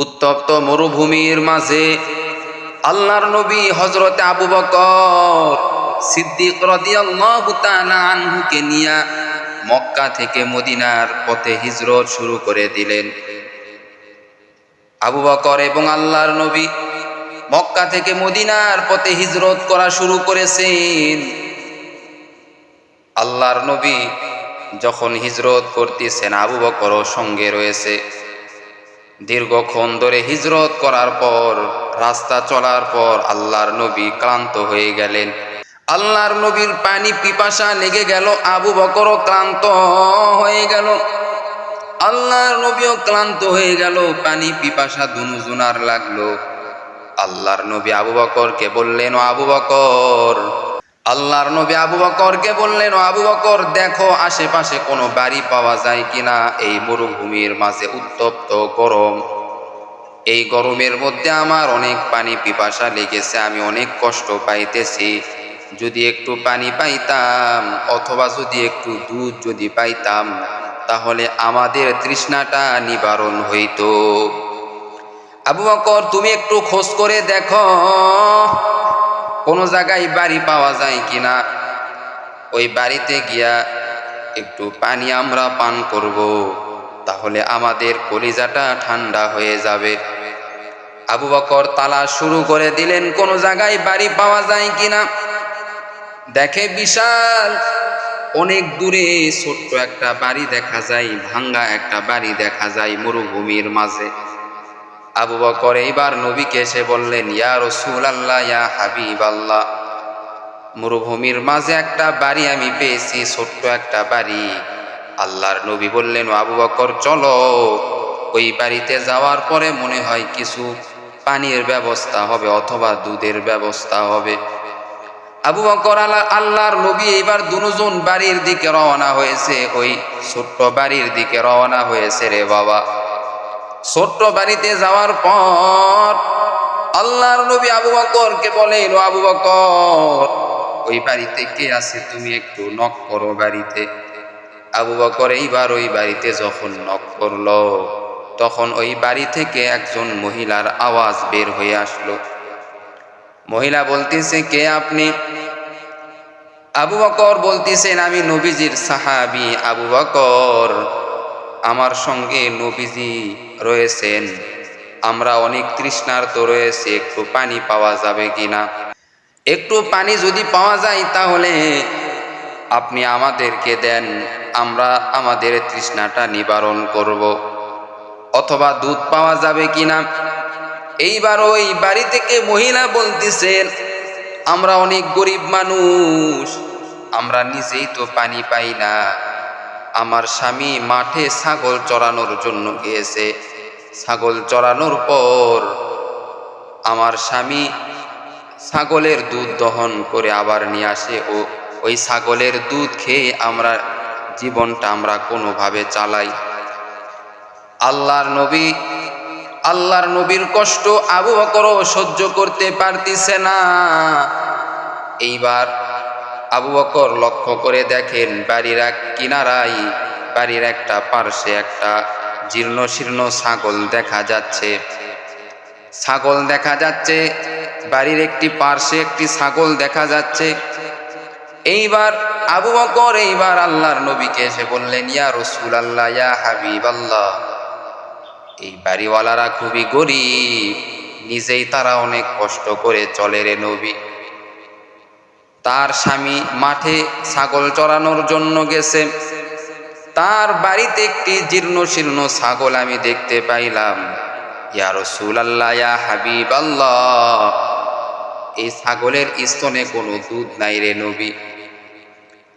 উত্তপ্ত মরুভূমির মাঝে আল্লাহর নবী হজরতে আবু বকর সিদ্দিক রাদিয়াল্লাহু তাআলা আনহুকে নিয়া মক্কা থেকে মদিনার পথে হিজরত শুরু করে দিলেন। আবু বকর এবং আল্লাহর নবী মক্কা থেকে মদিনার পথে হিজরত করা শুরু করেছেন। আল্লাহর নবী যখন হিজরত করতেছেন, আবু বকরও সঙ্গে রয়েছে। দীর্ঘক্ষণ ধরে হিজরত করার পর, রাস্তা চলার পর আল্লাহর নবী ক্লান্ত হয়ে গেলেন। আল্লাহর নবীর পানি পিপাসা লেগে গেল, আবু বকরও ক্লান্ত হয়ে গেল। আল্লাহর নবীও ক্লান্ত হয়ে গেল, পানি পিপাসা দুনুজুনার লাগল। আল্লাহর নবী আবু বকরকে বললেন আবু বকর আল্লাহর নবী আবু বকরকে বললেন আবু বকর, দেখো আশেপাশে কোনো বাড়ি পাওয়া যায় কিনা? এই মরুভূমির মাঝে উত্তপ্ত গরম। এই গরমের মধ্যে আমার অনেক পানি পিপাসা লেগেছে, আমি অনেক কষ্ট পাইতেছি। যদি একটু পানি পাইতাম, অথবা যদি একটু দুধ যদি পাইতাম, তাহলে আমাদের তৃষ্ণাটা নিবারণ হইতো। আবু বকর, তুমি একটু খোঁজ করে দেখো। কোনো জায়গায় বাড়ি পাওয়া যায় কিনা, ওই বাড়িতে গিয়া একটু পানি আমরা পান করব, তাহলে আমাদের কলিজাটা ঠান্ডা হয়ে যাবে। আবু বকর তালা শুরু করে দিলেন, কোনো জায়গায় বাড়ি পাওয়া যায় কিনা? দেখে বিশাল, অনেক দূরে ছোট্ট একটা বাড়ি দেখা যায়, ভাঙ্গা একটা বাড়ি দেখা যায় মরুভূমির মাঝে। আবু বকর এইবার নবীকে এসে বললেন, ইয়া রসুল আল্লাহ ইয়া হাবিব আল্লাহ মরুভূমির মাঝে একটা বাড়ি আমি পেয়েছি, ছোট্ট একটা বাড়ি। আল্লাহর নবী বললেন আবু বকর, চলো। ওই বাড়িতে যাওয়ার পরে মনে হয় কিছু পানির ব্যবস্থা হবে অথবা দুধের ব্যবস্থা হবে। আবু বকর আল্লাহ, আল্লাহর নবী এইবার দুজন বাড়ির দিকে রওনা হয়েছে। ওই ছোট্ট বাড়ির দিকে রওনা হয়েছে রে বাবা। ছোট্ট বাড়িতে যাওয়ার পর আল্লাহর নবী আবু বকরকে বলেন আবু বকর, ওই বাড়িতে কে আছে? তুমি একটু নক করো বাড়িতে। আবু বকর এইবার ওই বাড়িতে যখন নক করল, তখন ওই বাড়ি থেকে একজন মহিলার আওয়াজ বের হয়ে আসলো। মহিলা বলতেছে, কে আপনি? আবু বকর বলতেছেন, আমি নবীজির সাহাবি আবু বকর। আমার সঙ্গে নবীজি রয়েছেন। আমরা অনেক তৃষ্ণার্ত রয়েছে, একটু পানি পাওয়া যাবে কিনা? একটু পানি যদি পাওয়া যায় তাহলে আপনি আমাদেরকে দেন, আমরা আমাদের তৃষ্ণাটা নিবারণ করব। অথবা দুধ পাওয়া যাবে কিনা? এইবার ওই বাড়ি থেকে মহিলা বলতেছেন, আমরা অনেক গরিব মানুষ, আমরা নিজেই তো পানি পাই না। আমার স্বামী মাঠে ছাগল চড়ানোর জন্য গিয়েছে। ছাগল চড়ানোর পর আমার স্বামী ছাগলের দুধ দহন করে আবার নিয়ে আসে ও ওই ছাগলের দুধ খেয়ে আমরা জীবনটা আমরা কোনোভাবে চালাই। আল্লাহর নবী, আল্লাহর নবীর কষ্ট আবু বকরও সহ্য করতে পারতিছে না। এইবার আবু বকর লক্ষ্য করে দেখেন, বাড়ির এক কিনারাই বাড়ির একটা পার্শ্বে একটা জীর্ণ শীর্ণ ছাগল দেখা যাচ্ছে। ছাগল দেখা যাচ্ছে, বাড়ির একটি পার্শ্বে একটি ছাগল দেখা যাচ্ছে। এইবার আবু বকর, এইবার আল্লাহর নবীকে এসে বললেন, ইয়া রসুল আল্লাহ ইয়া হাবিব আল্লাহ এই বাড়িওয়ালারা খুবই গরিব, নিজেই তারা অনেক কষ্ট করে চলে রে নবী। তার স্বামী মাঠে ছাগল চড়ানোর জন্য গেছে। তার বাড়িতে একটি জীর্ণ শীর্ণ ছাগল আমি দেখতে পাইলাম। ইয়া রসুল আল্লাহ ইয়া এই ছাগলের স্তনে কোনো দুধ নাই রে নবী।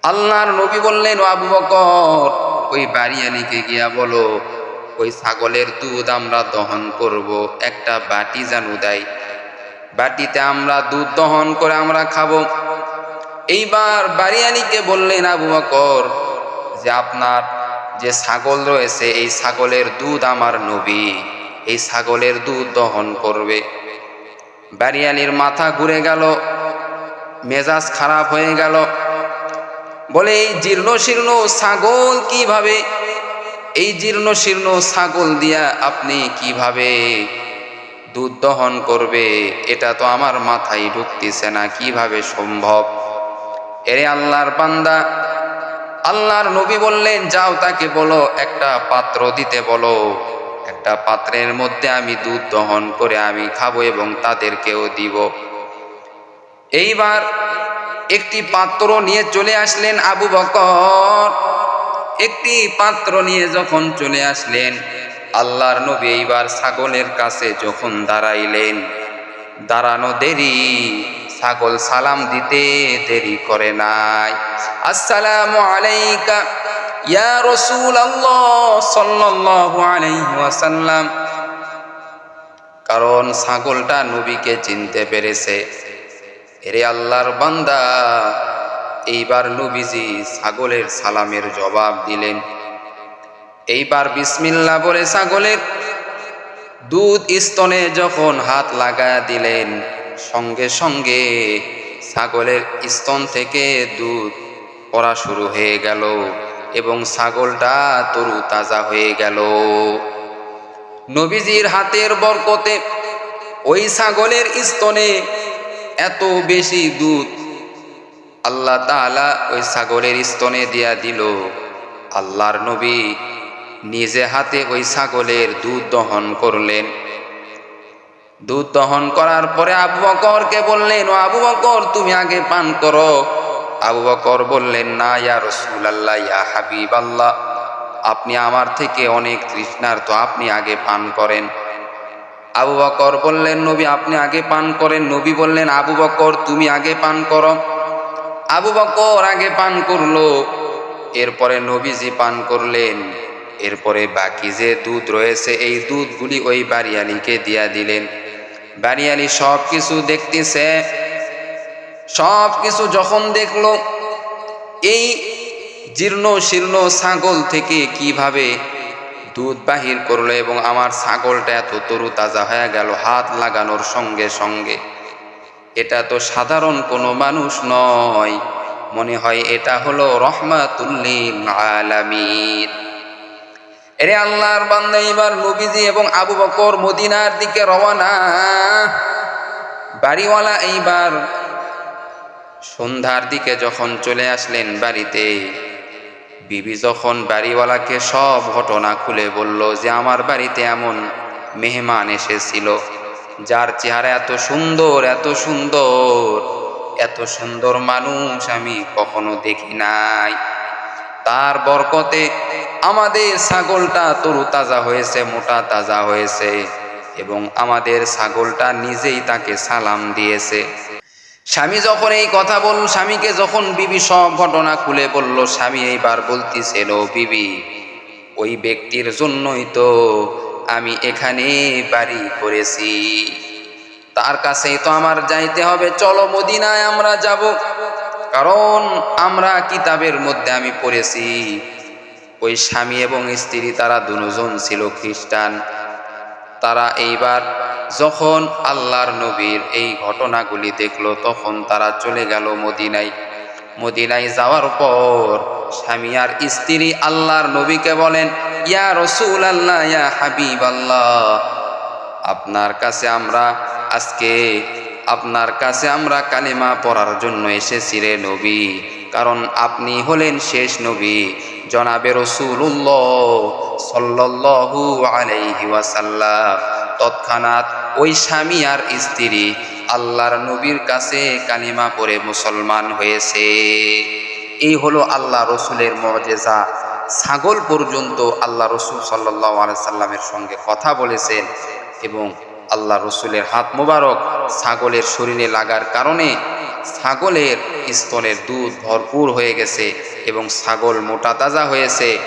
আল্লাহর নবী বললেন আবু বকর, ওই বাড়িয়ালিকে গিয়া বলো, ওই ছাগলের দুধ আমরা দহন করব, একটা বাটি জানু দেয়। বাটিতে আমরা দুধ দহন করে আমরা খাব। এইবার বাড়িয়ালিকে বললেন আবু বকর যে, আপনার যে ছাগল রয়েছে, এই ছাগলের দুধ আমার নবী। এই ছাগলের দুধ দহন করবে। বাড়িয়ালির মাথা ঘুরে গেল, মেজাজ খারাপ হয়ে গেল। বলে, এই জীর্ণ শীর্ণ ছাগল কীভাবে? এই জীর্ণ শীর্ণ ছাগল দিয়া আপনি কীভাবে দুধ দহন করবে? এটা তো আমার মাথায় ঢুকতেছে না, কীভাবে সম্ভব? এরে আল্লাহর বান্দা, আল্লাহর নবী বললেন, যাও তাকে বলো, একটা পাত্র দিতে বলো। একটা পাত্রের মধ্যে আমি দুধ দহন করে আমি খাব এবং তাদেরকেও দিব। এইবার একটি পাত্র নিয়ে চলে আসলেন আবু বকর। একটি পাত্র নিয়ে যখন চলে আসলেন, আল্লাহর নবী এইবার ছাগলের কাছে যখন দাঁড়াইলেন, দাঁড়ানো দেরি। ছাগল সালাম দিতে দেরি করে নাই। আসসালামু আলাইকা, ইয়া রসুল আল্লাহ সাল্লাল্লাহু আলাইহি ওয়াসাল্লাম। কারণ ছাগলটা নবীকে চিনতে পেরেছে। এরে আল্লাহর বান্দা, এইবার নবীজি ছাগলের সালামের জবাব দিলেন। এইবার বিসমিল্লা বলে ছাগলের দুধ স্তনে যখন হাত লাগায়া দিলেন সঙ্গে সঙ্গে ছাগলের স্তন থেকে দুধ পড়া শুরু হয়ে গেল এবং ছাগলটা তরু তাজা হয়ে গেল। নবীজির হাতের বরকতে ওই ছাগলের স্তনে এত বেশি দুধ আল্লাহ তাআলা ওই ছাগলের স্তনে দিয়া দিল। আল্লাহর নবী নিজে হাতে ওই ছাগলের দুধ দহন করলেন। দুধ দহন করার পরে আবু বকরকে বললেন, ও আবু বকর, তুমি আগে পান করো। আবু বকর বললেন, না, ইয়া রসুল আল্লাহ ইয়া হাবিব আল্লাহ আপনি আমার থেকে অনেক তৃষ্ণার্ত, আপনি আগে পান করেন। আবু বকর বললেন, নবী, আপনি আগে পান করেন। নবী বললেন, আবু বকর, তুমি আগে পান করো। আবু বকর আগে পান করল। এরপরে নবীজি পান করলেন। এরপরে বাকি যে দুধ রয়েছে, এই দুধগুলি ওই বাড়িয়ালিকে দিয়া দিলেন। বাড়িয়ালি সব কিছু দেখতেছে। সব কিছু যখন দেখল, এই জীর্ণ শীর্ণ ছাগল থেকে কীভাবে দুধ বাহির করল এবং আমার ছাগলটা এত তরু তাজা হয়ে গেল, হাত লাগানোর সঙ্গে সঙ্গে। এটা তো সাধারণ কোনো মানুষ নয়। মনে হয় এটা হলো রহমাতুল্লিল আলামিন। এরে আল্লাহর বান্দা এবার নবীজি এবং আবু বকর মদিনার দিকে রওনা। বাড়িওয়ালা এইবার সন্ধ্যার দিকে যখন চলে আসলেন বাড়িতে, বিবি যখন বাড়িওয়ালাকে সব ঘটনা খুলে বলল যে আমার বাড়িতে এমন মেহমান এসেছিল, যার চেহারা এত সুন্দর এত সুন্দর এত সুন্দর মানুষ আমি কখনো দেখি নাই। তার বরকতে আমাদের ছাগলটা তরু তাজা হয়েছে, মোটা তাজা হয়েছে এবং আমাদের ছাগলটা নিজেই তাকে সালাম দিয়েছে। স্বামী যখন এই কথা বল, স্বামীকে যখন বিবি সব ঘটনা খুলে বলল, স্বামী এইবার বলতেছিল বিবি, ওই ব্যক্তির জন্যই তো আমি এখানে বাড়ি করেছি। তার কাছেই তো আমার যাইতে হবে, চলো মদিনায় আমরা যাব। কারণ আমরা কিতাবের মধ্যে আমি পড়েছি ওই স্বামী এবং স্ত্রী তারা দুজন ছিল খ্রিস্টান। তারা এইবার যখন আল্লাহর নবীর এই ঘটনাগুলি দেখল, তখন তারা চলে গেল মদিনায়। মদিনায় যাওয়ার পর স্বামী আর স্ত্রী আল্লাহর নবীকে বলেন, ইয়া রসুল আল্লাহ ইয়া হাবিব আল্লাহ আপনার কাছে আমরা আজকে, আপনার কাছে আমরা কালিমা পড়ার জন্য এসেছি রে নবী। কারণ আপনি হলেন শেষ নবী, জনাবে রসুল্লাহ সাল্লাল্লাহু আলাইহি ওয়াসাল্লাম। তৎক্ষণাৎ ওই স্বামী আর স্ত্রী আল্লাহর নবীর কাছে কালিমা পড়ে মুসলমান হয়েছে। এই হলো আল্লাহ রসুলের মজেজা ছাগল পর্যন্ত আল্লাহ রসুল সাল্লাহ সাল্লামের সঙ্গে কথা বলেছেন এবং আল্লাহ রসুলের হাত মোবারক ছাগলের শরীরে লাগার কারণে ছাগলের স্তনের দুধ ভরপুর হয়ে গেছে এবং ছাগল মোটা তাজা হয়েছে।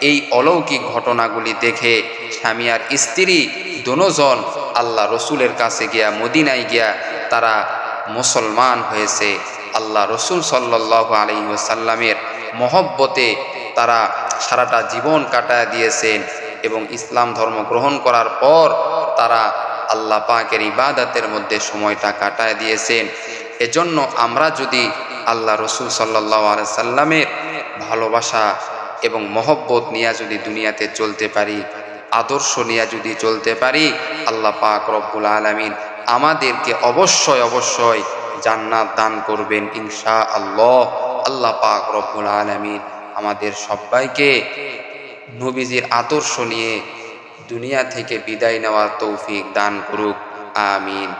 এই অলৌকিক ঘটনাগুলি দেখে স্বামী আর স্ত্রী দোনোজন আল্লাহ রসুলের কাছে গিয়া মদিনায় গিয়া তারা মুসলমান হয়েছে। আল্লাহ রসুল সাল্লাহ আলহিসাল্লামের মহব্বতে তারা সারাটা জীবন কাটায় দিয়েছেন এবং ইসলাম ধর্ম গ্রহণ করার পর তারা আল্লাহ পাকের ইবাদতের মধ্যে সময়টা কাটায় দিয়েছেন। এজন্য আমরা যদি আল্লাহ রসুল সাল্লাহ সাল্লামের ভালোবাসা এবং মহব্বত নিয়ে যদি দুনিয়াতে চলতে পারি, আদর্শ নিয়ে যদি চলতে পারি, আল্লাহ পাক রব্বুল আলমিন আমাদেরকে অবশ্যই অবশ্যই জান্নাত দান করবেন ইনশা আল্লাহ আল্লাহ পাক রব্বুল আলমিন আমাদের সবাইকে নবীজির আদর্শ নিয়ে দুনিয়া থেকে বিদায় নেওয়ার তৌফিক দান করুক আমিন।